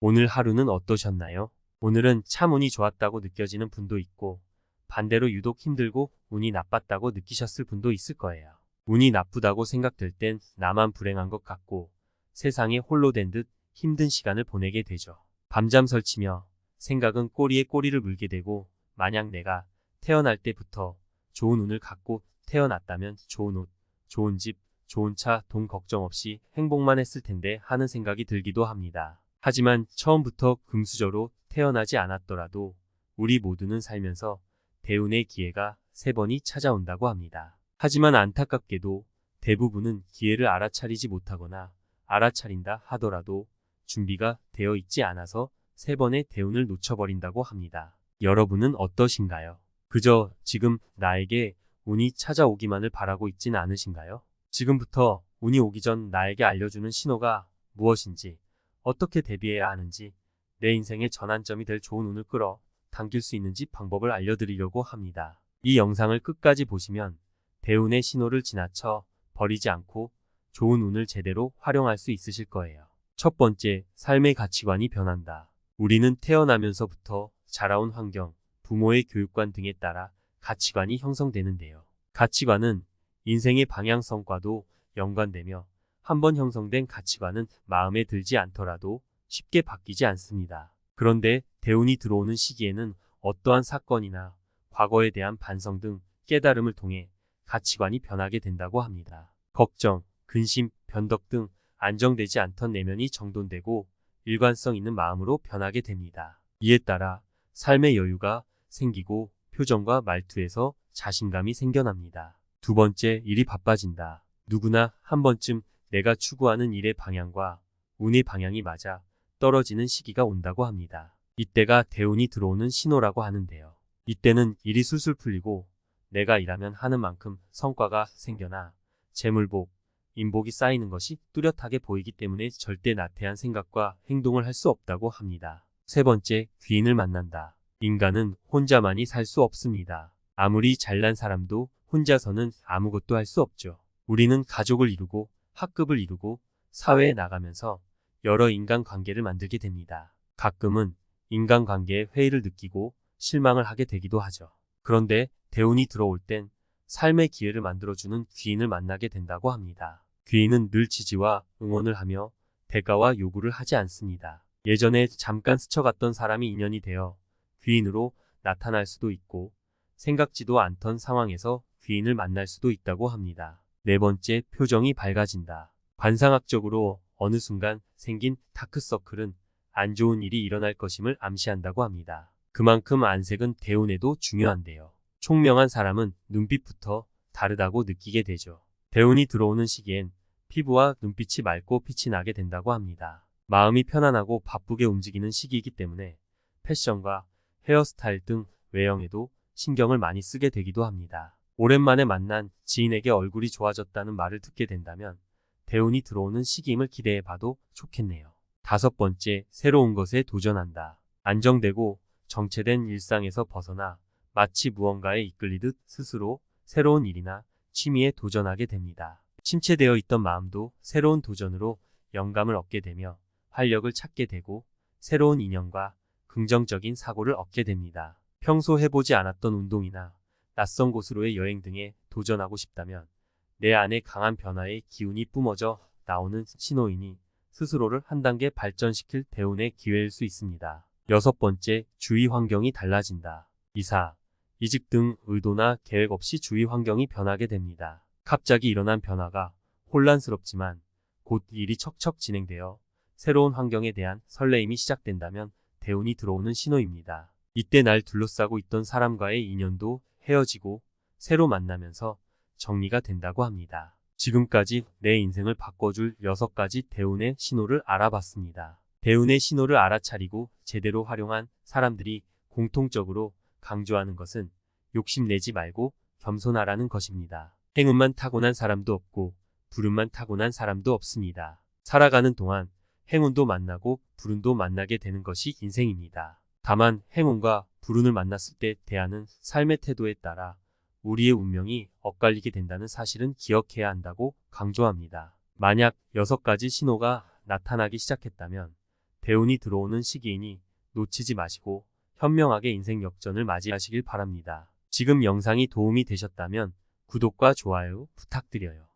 오늘 하루는 어떠셨나요? 오늘은 참 운이 좋았다고 느껴지는 분도 있고 반대로 유독 힘들고 운이 나빴다고 느끼셨을 분도 있을 거예요. 운이 나쁘다고 생각될 땐 나만 불행한 것 같고 세상에 홀로 된 듯 힘든 시간을 보내게 되죠. 밤잠 설치며 생각은 꼬리에 꼬리를 물게 되고 만약 내가 태어날 때부터 좋은 운을 갖고 태어났다면 좋은 옷, 좋은 집, 좋은 차, 돈 걱정 없이 행복만 했을 텐데 하는 생각이 들기도 합니다. 하지만 처음부터 금수저로 태어나지 않았더라도 우리 모두는 살면서 대운의 기회가 세 번이 찾아온다고 합니다. 하지만 안타깝게도 대부분은 기회를 알아차리지 못하거나 알아차린다 하더라도 준비가 되어 있지 않아서 세 번의 대운을 놓쳐버린다고 합니다. 여러분은 어떠신가요? 그저 지금 나에게 운이 찾아오기만을 바라고 있진 않으신가요? 지금부터 운이 오기 전 나에게 알려주는 신호가 무엇인지, 어떻게 대비해야 하는지, 내 인생의 전환점이 될 좋은 운을 끌어 당길 수 있는지 방법을 알려드리려고 합니다. 이 영상을 끝까지 보시면 대운의 신호를 지나쳐 버리지 않고 좋은 운을 제대로 활용할 수 있으실 거예요. 첫 번째, 삶의 가치관이 변한다. 우리는 태어나면서부터 자라온 환경, 부모의 교육관 등에 따라 가치관이 형성되는데요. 가치관은 인생의 방향성과도 연관되며 한번 형성된 가치관은 마음에 들지 않더라도 쉽게 바뀌지 않습니다. 그런데 대운이 들어오는 시기에는 어떠한 사건이나 과거에 대한 반성 등 깨달음을 통해 가치관이 변하게 된다고 합니다. 걱정, 근심, 변덕 등 안정되지 않던 내면이 정돈되고 일관성 있는 마음으로 변하게 됩니다. 이에 따라 삶의 여유가 생기고 표정과 말투에서 자신감이 생겨납니다. 두 번째, 일이 바빠진다. 누구나 한 번쯤 내가 추구하는 일의 방향과 운의 방향이 맞아 떨어지는 시기가 온다고 합니다. 이때가 대운이 들어오는 신호라고 하는데요. 이때는 일이 술술 풀리고 내가 일하면 하는 만큼 성과가 생겨나 재물복, 인복이 쌓이는 것이 뚜렷하게 보이기 때문에 절대 나태한 생각과 행동을 할 수 없다고 합니다. 세 번째, 귀인을 만난다. 인간은 혼자만이 살 수 없습니다. 아무리 잘난 사람도 혼자서는 아무것도 할 수 없죠. 우리는 가족을 이루고 학급을 이루고 사회에 나가면서 여러 인간 관계를 만들게 됩니다. 가끔은 인간 관계에 회의를 느끼고 실망을 하게 되기도 하죠. 그런데 대운이 들어올 땐 삶의 기회를 만들어주는 귀인을 만나게 된다고 합니다. 귀인은 늘 지지와 응원을 하며 대가와 요구를 하지 않습니다. 예전에 잠깐 스쳐갔던 사람이 인연이 되어 귀인으로 나타날 수도 있고 생각지도 않던 상황에서 귀인을 만날 수도 있다고 합니다. 네 번째, 표정이 밝아진다. 관상학적으로 어느 순간 생긴 다크서클은 안 좋은 일이 일어날 것임을 암시한다고 합니다. 그만큼 안색은 대운에도 중요한데요. 총명한 사람은 눈빛부터 다르다고 느끼게 되죠. 대운이 들어오는 시기엔 피부와 눈빛이 맑고 빛이 나게 된다고 합니다. 마음이 편안하고 바쁘게 움직이는 시기이기 때문에 패션과 헤어스타일 등 외형에도 신경을 많이 쓰게 되기도 합니다. 오랜만에 만난 지인에게 얼굴이 좋아졌다는 말을 듣게 된다면 대운이 들어오는 시기임을 기대해 봐도 좋겠네요. 다섯 번째, 새로운 것에 도전한다. 안정되고 정체된 일상에서 벗어나 마치 무언가에 이끌리듯 스스로 새로운 일이나 취미에 도전하게 됩니다. 침체되어 있던 마음도 새로운 도전으로 영감을 얻게 되며 활력을 찾게 되고 새로운 인연과 긍정적인 사고를 얻게 됩니다. 평소 해보지 않았던 운동이나 낯선 곳으로의 여행 등에 도전하고 싶다면 내 안에 강한 변화의 기운이 뿜어져 나오는 신호이니 스스로를 한 단계 발전시킬 대운의 기회일 수 있습니다. 여섯 번째, 주위 환경이 달라진다. 이사, 이직 등 의도나 계획 없이 주위 환경이 변하게 됩니다. 갑자기 일어난 변화가 혼란스럽지만 곧 일이 척척 진행되어 새로운 환경에 대한 설레임이 시작된다면 대운이 들어오는 신호입니다. 이때 날 둘러싸고 있던 사람과의 인연도 헤어지고 새로 만나면서 정리가 된다고 합니다. 지금까지 내 인생을 바꿔줄 6가지 대운의 신호를 알아봤습니다. 대운의 신호를 알아차리고 제대로 활용한 사람들이 공통적으로 강조하는 것은 욕심내지 말고 겸손하라는 것입니다. 행운만 타고난 사람도 없고 불운만 타고난 사람도 없습니다. 살아가는 동안 행운도 만나고 불운도 만나게 되는 것이 인생입니다. 다만 행운과 불운을 만났을 때 대하는 삶의 태도에 따라 우리의 운명이 엇갈리게 된다는 사실은 기억해야 한다고 강조합니다. 만약 6가지 신호가 나타나기 시작했다면 대운이 들어오는 시기이니 놓치지 마시고 현명하게 인생 역전을 맞이하시길 바랍니다. 지금 영상이 도움이 되셨다면 구독과 좋아요 부탁드려요.